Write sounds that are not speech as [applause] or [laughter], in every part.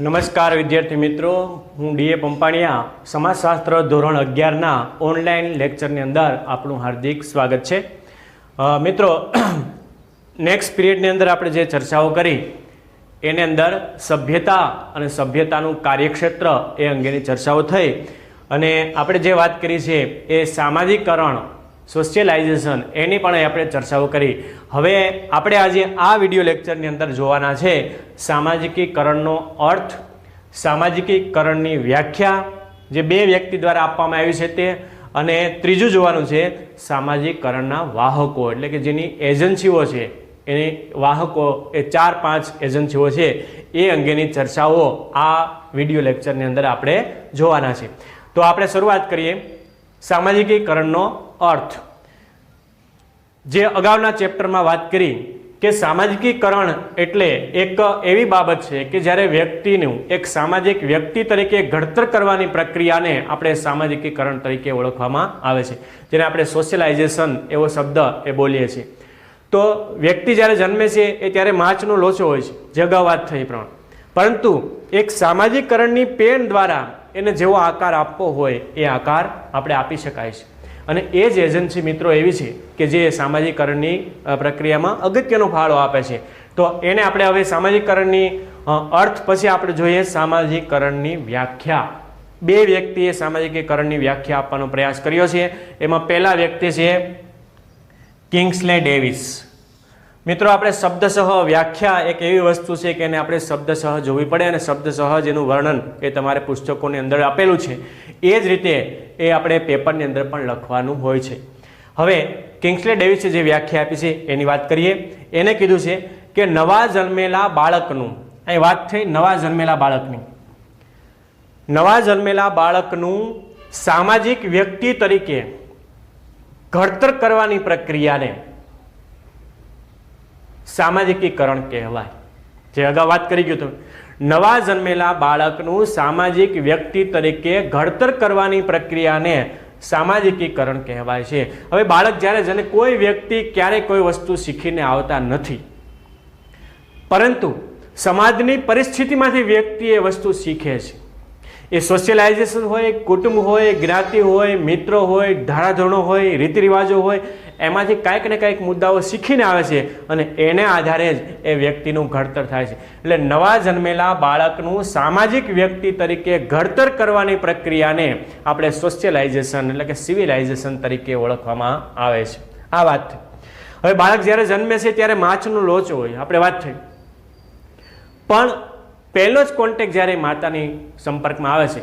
નમસ્કાર વિદ્યાર્થી મિત્રો, હું ડીએ પંપાણિયા, સમાજશાસ્ત્ર ધોરણ અગિયારના ઓનલાઈન લેક્ચરની અંદર આપણું હાર્દિક સ્વાગત છે. મિત્રો, [clears throat] નેક્સ્ટ પિરિયડની અંદર આપણે જે ચર્ચાઓ કરી, એની અંદર સભ્યતા અને સભ્યતાનું કાર્યક્ષેત્ર એ અંગેની ચર્ચાઓ થઈ. અને આપણે જે વાત કરી છે, એ સામાજિકકરણ સોશિયલાઇઝેશન એની પણ આપણે ચર્ચાઓ કરી. હવે આપણે આજે આ વિડિયો લેક્ચરની અંદર જોવાના છે સામાજિકીકરણનો અર્થ, સામાજિકીકરણની વ્યાખ્યા જે બે વ્યક્તિ દ્વારા આપવામાં આવી છે તે, અને ત્રીજું જોવાનું છે સામાજિકકરણના વાહકો, એટલે કે જેની એજન્સીઓ છે. એની વાહકો એ ચાર પાંચ એજન્સીઓ છે. એ અંગેની ચર્ચાઓ આ વિડિયો લેક્ચરની અંદર આપણે જોવાના છે. તો આપણે શરૂઆત કરીએ સામાજિકીકરણનો અર્થ. જે અગાઉના ચેપ્ટરમાં વાત કરી કે સામાજિકીકરણ એટલે એક એવી બાબત છે કે જ્યારે વ્યક્તિનું એક સામાજિક વ્યક્તિ તરીકે ઘડતર કરવાની પ્રક્રિયાને આપણે સામાજિકીકરણ તરીકે ઓળખવામાં આવે છે, જેને આપણે સોશિયલાઇઝેશન એવો શબ્દ એ બોલીએ છીએ. તો વ્યક્તિ જ્યારે જન્મે છે એ ત્યારે માછનો લોચો હોય છે, જે અગાઉ વાત થઈ પ્રમાણે. પરંતુ એક સામાજિકકરણની પેન દ્વારા એને જેવો આકાર આપવો હોય એ આકાર આપણે આપી શકાય છે. અને એ જ એજન્સી મિત્રો એવી છે કે જે સામાજિકકરણની પ્રક્રિયામાં અગત્યનો ફાળો આપે છે. તો એને આપણે હવે સામાજિકકરણની અર્થ પછી આપણે જોઈએ સામાજિકકરણની વ્યાખ્યા. બે વ્યક્તિએ સામાજિકીકરણની વ્યાખ્યા આપવાનો પ્રયાસ કર્યો છે. એમાં પહેલા વ્યક્તિ છે કિંગ્સલે ડેવિસ. મિત્રો, આપણે શબ્દસહ વ્યાખ્યા એક એવી વસ્તુ છે કે એને આપણે શબ્દસહ જોવી પડે અને શબ્દસહ જેનું વર્ણન એ તમારે પુસ્તકોની અંદર આપેલું છે. એ જ રીતે એ આપણે પેપરની અંદર પણ લખવાનું હોય છે. હવે કિંગ્સલે ડેવિસે જે વ્યાખ્યા આપી છે, એની વાત કરીએ. એને કીધું છે કે નવા જન્મેલા બાળકનું, અહીં વાત થઈ નવા જન્મેલા બાળકની. નવા જન્મેલા બાળકનું સામાજિક વ્યક્તિ તરીકે ઘડતર કરવાની પ્રક્રિયાને સામાજિકીકરણ કહેવાય. જે અગાઉ વાત કરી ગયું હતું. નવા જન્મેલા બાળકનું સામાજિક વ્યક્તિ તરીકે ઘડતર કરવાની પ્રક્રિયાને સામાજિકીકરણ કહેવાય છે. હવે બાળક જ્યારે જને કોઈ વ્યક્તિ ક્યારેય કોઈ વસ્તુ શીખીને આવતા નથી, પરંતુ સમાજની પરિસ્થિતિમાંથી વ્યક્તિ એ વસ્તુ શીખે છે. એ સોશિયલાઇઝેશન હોય, કુટુંબ હોય, જ્ઞાતિ હોય, મિત્રો હોય, ધારાધોરણો હોય રીતિ રિવાજો હોય એમાંથી કાંઈક ને કાંઈક મુદ્દાઓ શીખીને આવે છે અને એને આધારે જ એ વ્યક્તિનું ઘડતર થાય છે. એટલે નવા જન્મેલા બાળકનું સામાજિક વ્યક્તિ તરીકે ઘડતર કરવાની પ્રક્રિયાને આપણે સોશિયલાઇઝેશન એટલે કે સિવિલાઇઝેશન તરીકે ઓળખવામાં આવે છે. આ વાત. હવે બાળક જ્યારે જન્મે છે ત્યારે માછનો લોચો હોય, આપણે વાત થઈ. પણ પહેલો જ કોન્ટેક જ્યારે માતાની સંપર્કમાં આવે છે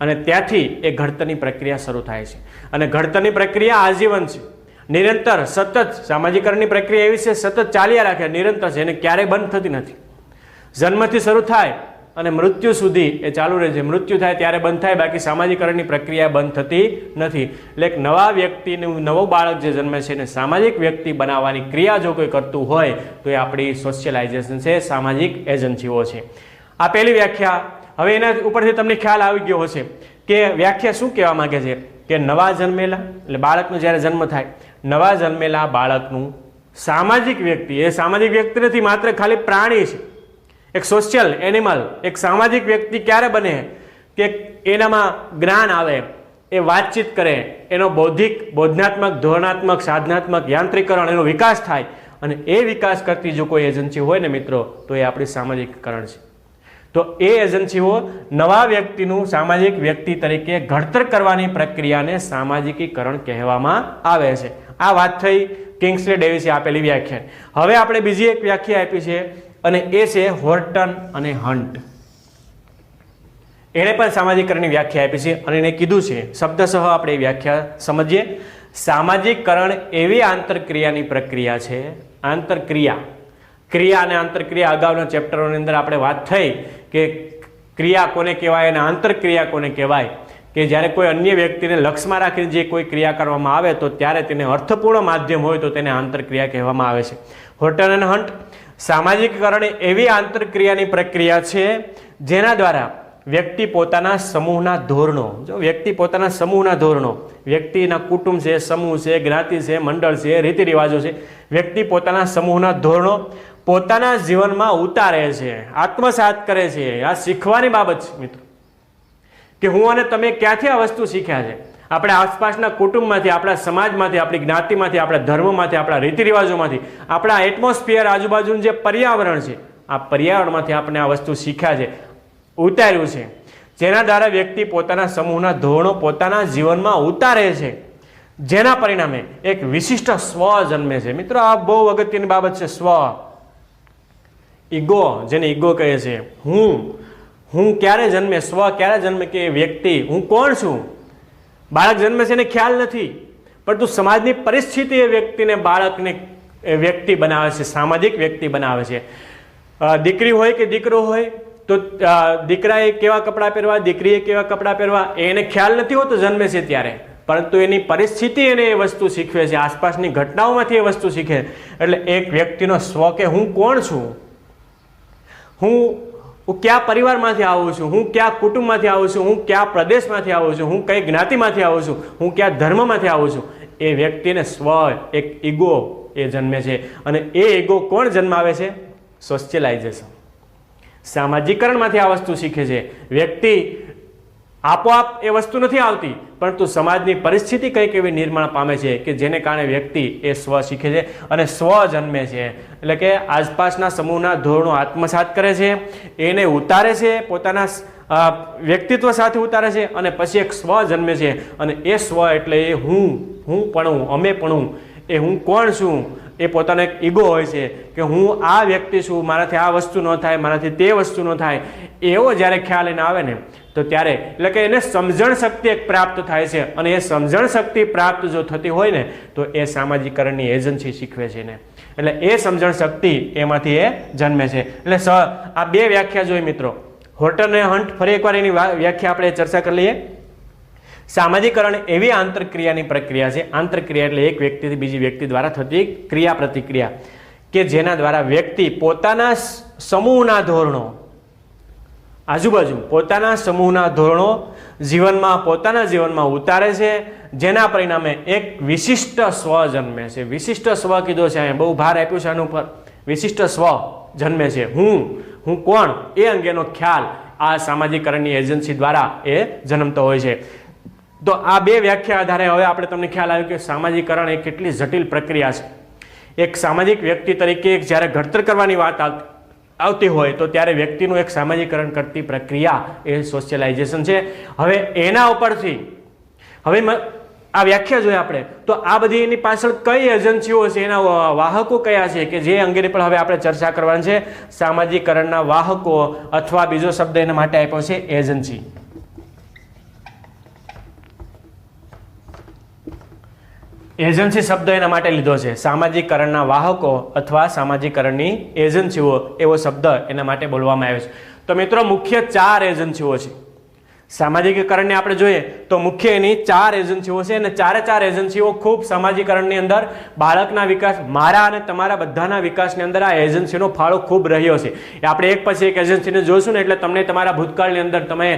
અને ત્યાંથી એ ઘડતરની પ્રક્રિયા શરૂ થાય છે. અને ઘડતરની પ્રક્રિયા આજીવન છે. નિરંતર સતત સામાજિકરણની પ્રક્રિયા એવી છે, સતત ચાલ્યા રાખે, નિરંતર છે, એને ક્યારેય બંધ થતી નથી. જન્મથી શરૂ થાય અને મૃત્યુ સુધી એ ચાલુ રહે છે. મૃત્યુ થાય ત્યારે બંધ થાય, બાકી સામાજિકરણની પ્રક્રિયા બંધ થતી નથી. એટલે એક નવા વ્યક્તિનું, નવું બાળક જે જન્મે છે એને સામાજિક વ્યક્તિ બનાવવાની ક્રિયા જો કોઈ કરતું હોય, તો એ આપણી સોશિયલાઇઝેશન છે, સામાજિક એજન્સીઓ છે. આ પહેલી વ્યાખ્યા, હવે એના ઉપરથી તમને ખ્યાલ આવી ગયો હશે કે વ્યાખ્યા શું કહેવા માંગે છે? કે નવા જન્મેલા, એટલે બાળકનો જ્યારે જન્મ થાય નવા જન્મેલા બાળકનું સામાજિક વ્યક્તિ, એ સામાજિક વ્યક્તિ નથી, માત્ર ખાલી પ્રાણી છે. એક સોશિયલ એનિમલ એક સામાજિક વ્યક્તિ ક્યારે બને કે એનામાં જ્ઞાન આવે, એ વાતચીત કરે, એનો બૌદ્ધિક, બોધનાત્મક, ધોરણાત્મક, સાધનાત્મક, યાંત્રિકરણ, એનો વિકાસ થાય, અને એ વિકાસ કરતી જો કોઈ એજન્સી હોય ને મિત્રો, તો એ આપણી સામાજિકકરણ છે. તો એ એજન્સીઓ નવા વ્યક્તિનું સામાજિક વ્યક્તિ તરીકે ઘડતર કરવાની પ્રક્રિયાને સામાજિકીકરણ કહેવામાં આવે છે. આ વાત થઈ કિંગ્સલે ડેવિસે આપેલી વ્યાખ્યા હવે આપણે બીજી એક વ્યાખ્યા આપી છે, અને એ છે હોર્ટન અને હન્ટ. એણે પણ સામાજિકરણની વ્યાખ્યા આપી છે, અને એને કીધું છે, શબ્દસહ આપણે વ્યાખ્યા સમજીએ. સામાજિકકરણ એવી આંતરક્રિયાની પ્રક્રિયા છે, આંતરક્રિયા. ક્રિયા અને આંતરક્રિયા અગાઉના ચેપ્ટરોની અંદર આપણે વાત થઈ કે ક્રિયા કોને કહેવાય અને આંતરક્રિયા કોને કહેવાય. કે જ્યારે કોઈ અન્ય વ્યક્તિને લક્ષમાં રાખીને જે કોઈ ક્રિયા કરવામાં આવે તો ત્યારે તેને અર્થપૂર્ણ માધ્યમ હોય તો તેને આંતરક્રિયા કહેવામાં આવે છે. હોટન અને હન્ટ સામાજિકકરણ એવી આંતરક્રિયાની પ્રક્રિયા છે જેના દ્વારા વ્યક્તિ પોતાના સમૂહના ધોરણો, જો વ્યક્તિ પોતાના સમૂહના ધોરણો, વ્યક્તિના કુટુંબ છે, સમૂહ છે, જ્ઞાતિ છે, મંડળ છે રીતિ રિવાજો છે, વ્યક્તિ પોતાના સમૂહના ધોરણો પોતાના જીવનમાં ઉતારે છે, આત્મસાત કરે છે. આ શીખવાની બાબત છે મિત્રો. કે હું અને તમે ક્યાંથી આ વસ્તુ શીખ્યા છે? આપણે આસપાસના કુટુંબમાંથી, આપણા સમાજમાંથી, આપણી જ્ઞાતિમાંથી, આપણા ધર્મમાંથી, આપણા રીતિ રિવાજોમાંથી આપણા એટમોસ્ફિયર આજુબાજુનું જે પર્યાવરણ છે, આ પર્યાવરણમાંથી આપણે આ વસ્તુ શીખ્યા છે, ઉતાર્યું છે. જેના દ્વારા વ્યક્તિ પોતાના સમૂહના ધોરણો પોતાના જીવનમાં ઉતારે છે. જેના પરિણામે એક વિશિષ્ટ સ્વ જન્મે છે. મિત્રો, આ બહુ અગત્યની બાબત છે સ્વ. ઈગો જેને ઈગો કહે છે. હું હું ક્યારે જન્મે, સ્વ ક્યારે જન્મે કે વ્યક્તિ, હું કોણ છું? બાળક જન્મે છે એને ખ્યાલ નથી. પરંતુ સમાજની પરિસ્થિતિ એ વ્યક્તિને, બાળકને વ્યક્તિ બનાવે છે, સામાજિક વ્યક્તિ બનાવે છે. દીકરી હોય કે દીકરો હોય, તો દીકરાએ કેવા કપડાં પહેરવા, દીકરીએ કેવા કપડાં પહેરવા એને ખ્યાલ નથી હોતો જન્મે છે ત્યારે. પરંતુ એની પરિસ્થિતિ એને એ વસ્તુ શીખવે છે, આસપાસની ઘટનાઓમાંથી એ વસ્તુ શીખે. એટલે એક વ્યક્તિનો સ્વ કે હું કોણ છું? હું હું કયા પરિવારમાંથી આવું છું? હું કયા કુટુંબમાંથી આવું છું? હું કયા પ્રદેશમાંથી આવું છું? હું કઈ જ્ઞાતિમાંથી આવું છું? હું કયા ધર્મમાંથી આવું છું? એ વ્યક્તિને સ્વ, એક ઈગો એ જન્મે છે. અને એ ઈગો કોણ જન્માવે છે? સોશિયલાઇઝેશન. સામાજિકરણમાંથી આ વસ્તુ શીખે છે. વ્યક્તિ આપોઆપ એ વસ્તુ નથી આવતી, પરંતુ સમાજની પરિસ્થિતિ કંઈક એવી નિર્માણ પામે છે કે જેને કારણે વ્યક્તિ એ સ્વ શીખે છે અને સ્વ જન્મે છે. એટલે કે આસપાસના સમૂહના ધોરણો આત્મસાત કરે છે, એને ઉતારે છે, પોતાના વ્યક્તિત્વ સાથે ઉતારે છે અને પછી એક સ્વ જન્મે છે. અને એ સ્વ એટલે એ હું હું પણ અમે પણ એ હું કોણ છું? એ પોતાનો એક ઈગો હોય છે કે હું આ વ્યક્તિ છું, મારાથી આ વસ્તુ ન થાય, મારાથી તે વસ્તુ ન થાય. એવો જ્યારે ખ્યાલ એને આવે ને તો ત્યારે, એટલે કે એને સમજણ શક્તિ એક પ્રાપ્ત થાય છે. અને એ સમજણ શક્તિ પ્રાપ્ત જો થતી હોય ને, તો એ સામાજિકરણની એજન્સી શીખવે છે ને એટલે એ સમજણ શક્તિ એમાંથી એ જન્મે છે. એટલે સ, આ બે વ્યાખ્યા જોઈ મિત્રો. હોટલ અને હન્ટ ફરી એકવાર એની વ્યાખ્યા આપણે ચર્ચા કરી લઈએ. સામાજિકરણ એવી આંતરક્રિયાની પ્રક્રિયા છે. આંતરક્રિયા એટલે એક વ્યક્તિથી બીજી વ્યક્તિ દ્વારા થતી ક્રિયા પ્રતિક્રિયા કે જેના દ્વારા વ્યક્તિ પોતાના સમૂહના ધોરણો આજુબાજુ પોતાના સમૂહના ધોરણો જીવનમાં પોતાના જીવનમાં ઉતારે છે, જેના પરિણામે એક વિશિષ્ટ સ્વ જન્મે છે. વિશિષ્ટ સ્વ કીધો છે અહીંયા, બહુ ભાર આપ્યું છે આનું પર વિશિષ્ટ સ્વ જન્મે છે. હું હું કોણ? એ અંગેનો ખ્યાલ આ સામાજિકરણની એજન્સી દ્વારા એ જન્મતો હોય છે. તો આ બે વ્યાખ્યા આધારે હવે આપણે તમને ખ્યાલ આવ્યો કે સામાજિકરણ એ કેટલી જટિલ પ્રક્રિયા છે. એક સામાજિક વ્યક્તિ તરીકે જ્યારે ઘડતર કરવાની વાત આવ- આવતી હોય તો ત્યારે વ્યક્તિનું એક સામાજિકરણ કરતી પ્રક્રિયા એ સોશિયલાઇઝેશન છે. હવે એના ઉપરથી, હવે આ વ્યાખ્યા જોઈએ આપણે. તો આ બધી એની પાછળ કઈ એજન્સીઓ છે એના વાહકો કયા છે કે જે અંગેની પણ હવે આપણે ચર્ચા કરવાની છે? સામાજિકરણના વાહકો અથવા બીજો શબ્દ એના માટે આપ્યો છે એજન્સી એજન્સી શબ્દ એના માટે લીધો છે. સામાજિકકરણના વાહકો અથવા સામાજિકકરણની એજન્સીઓ એવો શબ્દ એના માટે બોલવામાં આવ્યો છે. તો મિત્રો, મુખ્ય ચાર એજન્સીઓ છે. સામાજિકીકરણને આપણે જોઈએ તો મુખ્ય એની ચાર એજન્સીઓ છે અને ચારે ચાર એજન્સીઓ ખૂબ સામાજિકરણની અંદર બાળકના વિકાસ, મારા અને તમારા બધાના વિકાસની અંદર આ એજન્સીનો ફાળો ખૂબ રહ્યો છે. એ આપણે એક પછી એક એજન્સીને જોઈશું ને એટલે તમને તમારા ભૂતકાળની અંદર તમે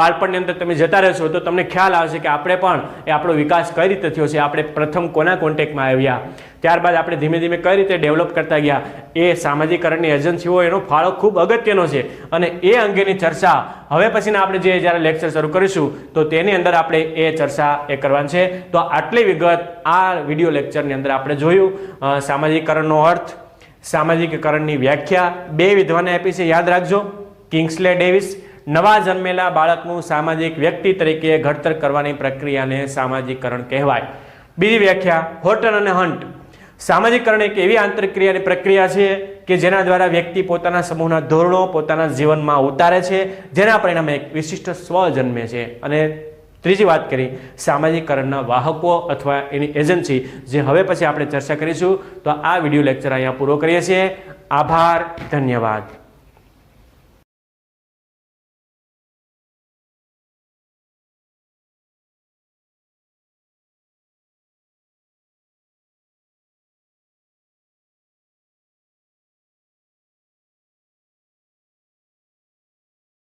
બાળપણની અંદર તમે જતા રહેશો તો તમને ખ્યાલ આવશે કે આપણે પણ એ આપણો વિકાસ કઈ રીતે થયો છે. આપણે પ્રથમ કોના કોન્ટેક્ટમાં આવ્યા? ત્યારબાદ આપણે ધીમે ધીમે કઈ રીતે ડેવલપ કરતા ગયા? એ સામાજિકરણની એજન્સીઓ એનો ફાળો ખૂબ અગત્યનો છે. અને એ અંગેની ચર્ચા હવે પછીના આપણે જે જ્યારે લેક્ચર શરૂ કરીશું, તો તેની અંદર આપણે એ ચર્ચા એ કરવાની છે. તો આટલી વિગત આ વીડિયો લેક્ચરની અંદર આપણે જોયું. સામાજિકકરણનો અર્થ, સામાજિકકરણની વ્યાખ્યા, બે વિધવાને આપી છે, યાદ રાખજો. કિંગ્સલે ડેવિસ, નવા જન્મેલા બાળકનું સામાજિક વ્યક્તિ તરીકે ઘડતર કરવાની પ્રક્રિયાને સામાજિકકરણ કહેવાય. બીજી વ્યાખ્યા, હોટન અને હન્ટ સામાજિકકરણ એક એવી આંતરક્રિયાની પ્રક્રિયા છે કે જેના દ્વારા વ્યક્તિ પોતાના સમૂહના ધોરણો પોતાના જીવનમાં ઉતારે છે, જેના પરિણામે એક વિશિષ્ટ સ્વ જન્મે છે. અને ત્રીજી વાત કરી, સામાજિકકરણના વાહકો અથવા એની એજન્સી, જે હવે પછી આપણે ચર્ચા કરીશું, તો આ વીડિયો લેક્ચર અહીંયા પૂરો કરીએ છીએ. આભાર, ધન્યવાદ.